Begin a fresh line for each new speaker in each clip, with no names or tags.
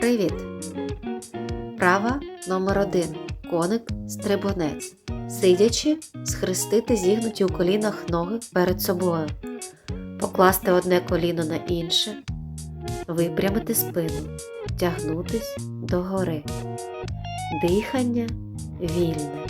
Привіт! Права номер 1 Коник стрибунець. Сидячи, схрестити зігнуті у колінах ноги перед собою. Покласти одне коліно на інше. Випрямити спину. Тягнутись догори. Дихання вільне.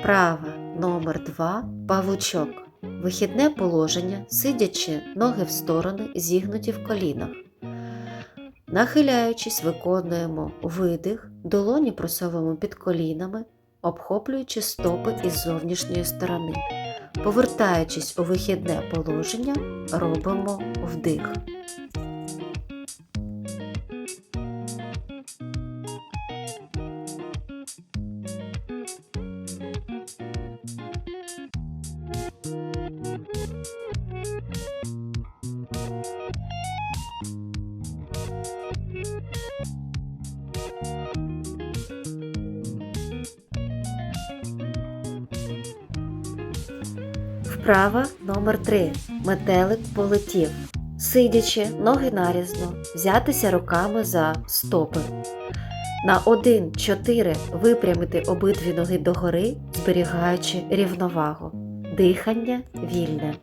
Вправа номер 2 Павучок. Вихідне положення, сидячи, ноги в сторони, зігнуті в колінах. Нахиляючись, виконуємо видих, долоні просовуємо під колінами, обхоплюючи стопи із зовнішньої сторони. Повертаючись у вихідне положення, робимо вдих. Вправа номер 3 Метелик полетів. Сидячи, ноги нарізно, взятися руками за стопи. На 1-4 випрямити обидві ноги догори, зберігаючи рівновагу. Дихання вільне.